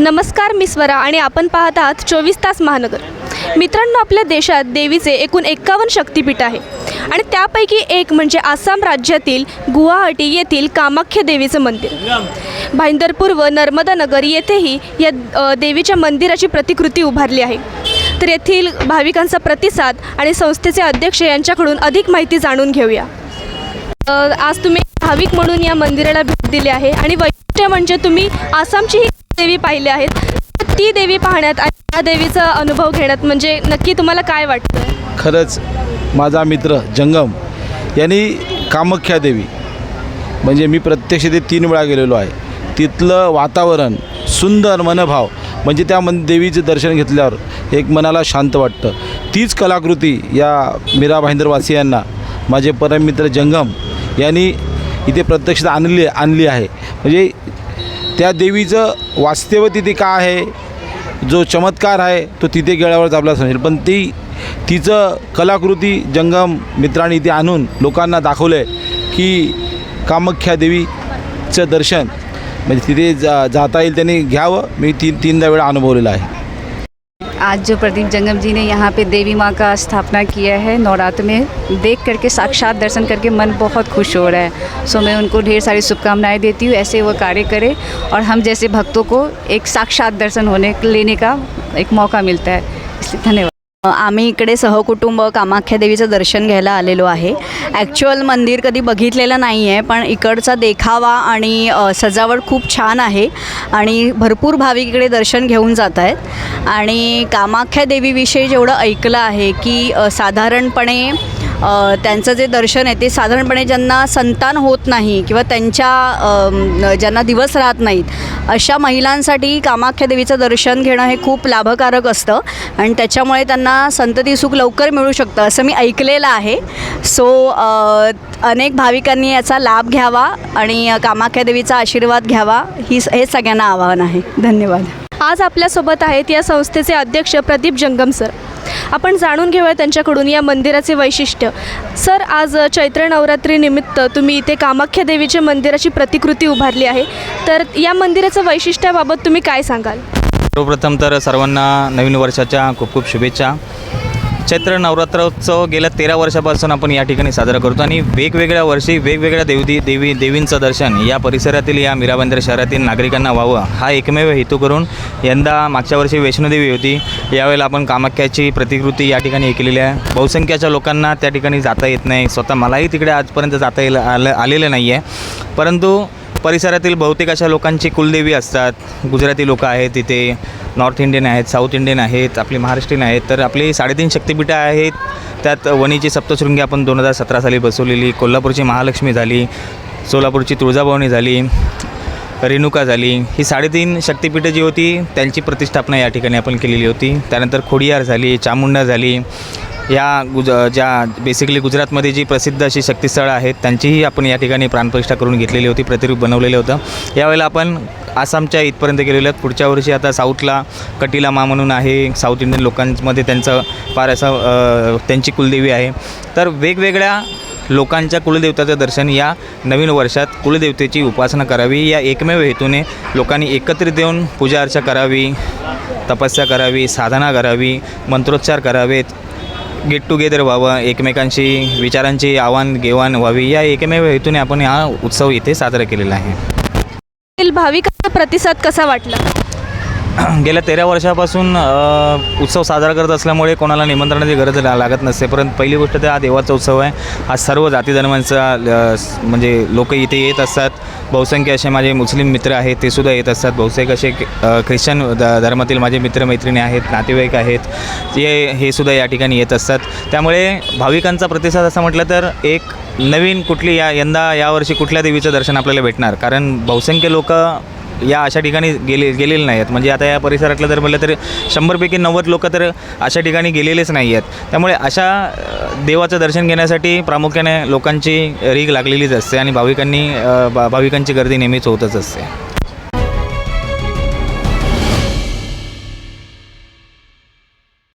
नमस्कार मी स्वरा आणि आपण पाहत आहात चोवीस तास महानगर. मित्रांनो आपल्या देशात देवीचे एकूण एक्कावन्न शक्तिपीठ आहे. आणि त्यापैकी एक म्हणजे आसाम राज्यातील गुवाहाटी येथील कामाख्या देवीचं मंदिर. भाईंदरपूर व नर्मदा नगर येथेही या देवीच्या मंदिराची प्रतिकृती उभारली आहे. तर येथील भाविकांचा प्रतिसाद आणि संस्थेचे अध्यक्ष यांच्याकडून अधिक माहिती जाणून घेऊया. आज तुम्ही भाविक म्हणून या मंदिराला भेट दिली आहे आणि वैशिष्ट्य म्हणजे तुम्ही आसामची ही देवी पाहिली आहेत. ती देवी पाहण्यात आणि त्या देवीचा अनुभव घेण्यात म्हणजे नक्की तुम्हाला काय वाटतं? खरंच माझा मित्र जंगम यांनी कामाख्या देवी म्हणजे मी प्रत्यक्ष ते तीन वेळा गेलेलो आहे. तिथलं वातावरण सुंदर मनभाव म्हणजे त्या मन देवीचं दर्शन घेतल्यावर एक मनाला शांत वाटतं. तीच कलाकृती या मीरा भाईंदरवासियांना माझे परममित्र जंगम यांनी इथे प्रत्यक्ष आणली आणली आहे. म्हणजे त्या देवीचं वास्तव तिथे का आहे? जो चमत्कार आहे तो तिथे गेल्यावरच आपल्याला समजेल. पण ती तिचं कलाकृती जंगम मित्रांनी इथे आणून लोकांना दाखवलं आहे की कामाख्या देवीचं दर्शन. म्हणजे तिथे जा जाता येईल त्यांनी घ्यावं. मी तीन तीनदा वेळा अनुभवलेलं आहे. आज जो प्रदीप जंगम जी ने यहाँ पे देवी माँ का स्थापना किया है नवरात्र में, देख करके साक्षात दर्शन करके मन बहुत खुश हो रहा है। सो मैं उनको ढेर सारी शुभकामनाएँ देती हूँ, ऐसे वो कार्य करें और हम जैसे भक्तों को एक साक्षात दर्शन होने, लेने का एक मौका मिलता है। इसलिए धन्यवाद। आम्ही इकडे सहकुटुंब कामाख्या देवीचं दर्शन घ्यायला आलेलो आहे. ॲक्च्युअल मंदिर कधी बघितलेलं नाही आहे पण इकडचा देखावा आणि सजावट खूप छान आहे आणि भरपूर भाविक इकडे दर्शन घेऊन जात आहेत आणि कामाख्या देवीविषयी जेवढं ऐकलं आहे की साधारणपणे त्यांचं जे दर्शन आहे ते साधारणपणे ज्यांना संतान होत नाही किंवा त्यांच्या ज्यांना दिवस राहत नाहीत अशा महिलांसाठी कामाख्या देवीचं दर्शन घेणं हे खूप लाभकारक असतं. आणि त्याच्यामुळे त्यांना संतती सुख लवकर मिळू शकतं असं मी ऐकलेलं आहे. सो अनेक भाविकांनी याचा लाभ घ्यावा आणि कामाख्या देवीचा आशीर्वाद घ्यावा ही हे सगळ्यांना आवाहन आहे. धन्यवाद. आज आपल्यासोबत आहेत या संस्थेचे अध्यक्ष प्रदीप जंगम सर. आपण जाणून घेऊया त्यांच्याकडून या मंदिराचे वैशिष्ट्य. सर आज चैत्र नवरात्रीनिमित्त तुम्ही इथे कामाख्या देवीच्या मंदिराची प्रतिकृती उभारली आहे. तर या मंदिराचं वैशिष्ट्याबाबत तुम्ही काय सांगाल? सर्वप्रथम तर सर्वांना नवीन वर्षाच्या खूप खूप शुभेच्छा. चैत्र नवरात्रोत्सव गेल्या तेरा वर्षापासून आपण या ठिकाणी साजरा करतो आणि वेगवेगळ्या वर्षी वेगवेगळ्या देवदी देवी देवींचं दर्शन या परिसरातील या मीराबंदर शहरातील नागरिकांना व्हावं हा एकमेव हेतू करून यंदा मागच्या वर्षी वैष्णोदेवी होती. यावेळेला आपण कामाख्याची प्रतिकृती या ठिकाणी हे केलेली आहे. बहुसंख्याच्या लोकांना त्या ठिकाणी जाता येत नाही. स्वतः मलाही तिकडे आजपर्यंत जाता येईल आलं आलेलं नाही आहे परंतु परिसरातील बहुतेक अशा लोकांची कुलदेवी असतात. गुजराती लोक आहेत तिथे नॉर्थ इंडियन आहेत साऊथ इंडियन आहेत आपली महाराष्ट्रीयन आहेत. तर आपली साडेतीन शक्तिपीठं आहेत. त्यात वणीची सप्तशृंगी आपण दोन हजार सतरा साली बसवलेली कोल्हापूरची महालक्ष्मी झाली सोलापूरची तुळजाभवानी झाली रेणुका झाली. ही साडेतीन शक्तिपीठं जी होती त्यांची प्रतिष्ठापना या ठिकाणी आपण केलेली होती. त्यानंतर खोडियार झाली चामुंडा झाली या गुज ज्या बेसिकली गुजरातमध्ये जी प्रसिद्ध अशी शक्तिस्थळं आहेत त्यांचीही आपण या ठिकाणी प्राणप्रतिष्ठा करून घेतलेली होती प्रतिरूप बनवलेलं होतं. यावेळेला आपण आसामच्या इथपर्यंत गेलेलो आहेत. पुढच्या वर्षी आता साऊथला कटिला मा म्हणून आहे. साऊथ इंडियन लोकांमध्ये त्यांचं फार असं त्यांची कुलदेवी आहे. तर वेगवेगळ्या लोकांच्या कुलदेवताचं दर्शन या नवीन वर्षात कुलदेवतेची उपासना करावी. या एकमेव हेतूने लोकांनी एकत्रित येऊन पूजा अर्चा करावी तपस्या करावी साधना करावी मंत्रोच्चार करावेत. गेट टुगेदर व्हावं एकमेकांशी विचारांची आव्हान घेवाण व्हावी या एकमेव हेतूने आपण हा उत्सव इथे साजरा केलेला आहे. भाविकांचा प्रतिसाद कसा वाटला? गेल्या तेरा वर्षापासून उत्सव साजरा करत असल्यामुळे कोणाला निमंत्रणाची गरज लागत नसते. परंतु पहिली गोष्ट तर हा देवाचा उत्सव आहे. हा सर्व जाती धर्मांचा म्हणजे लोक इथे येत असतात. बहुसंख्य असे माझे मुस्लिम मित्र आहेत ते सुद्धा येत असतात. बहुतेक असे ख्रिश्चन ध धर्मातील माझे मित्रमैत्रिणी आहेत नातेवाईक आहेत ते हे सुद्धा या ठिकाणी येत असतात. त्यामुळे भाविकांचा प्रतिसाद असं म्हटलं तर एक नवीन कुठली या यंदा यावर्षी कुठल्या देवीचं दर्शन आपल्याला भेटणार? कारण बहुसंख्य लोक या अशा ठिकाणी गेले गेलेले नाही आहेत म्हणजे आता या परिसरातलं जर म्हटलं तर शंभरपैकी नव्वद लोक तर अशा ठिकाणी गेलेलेच नाही आहेत त्यामुळे अशा देवाचं दर्शन घेण्यासाठी प्रामुख्याने लोकांची रीग लागलेलीच असते आणि भाविकांनी भाविकांची गर्दी नेहमीच होतच असते.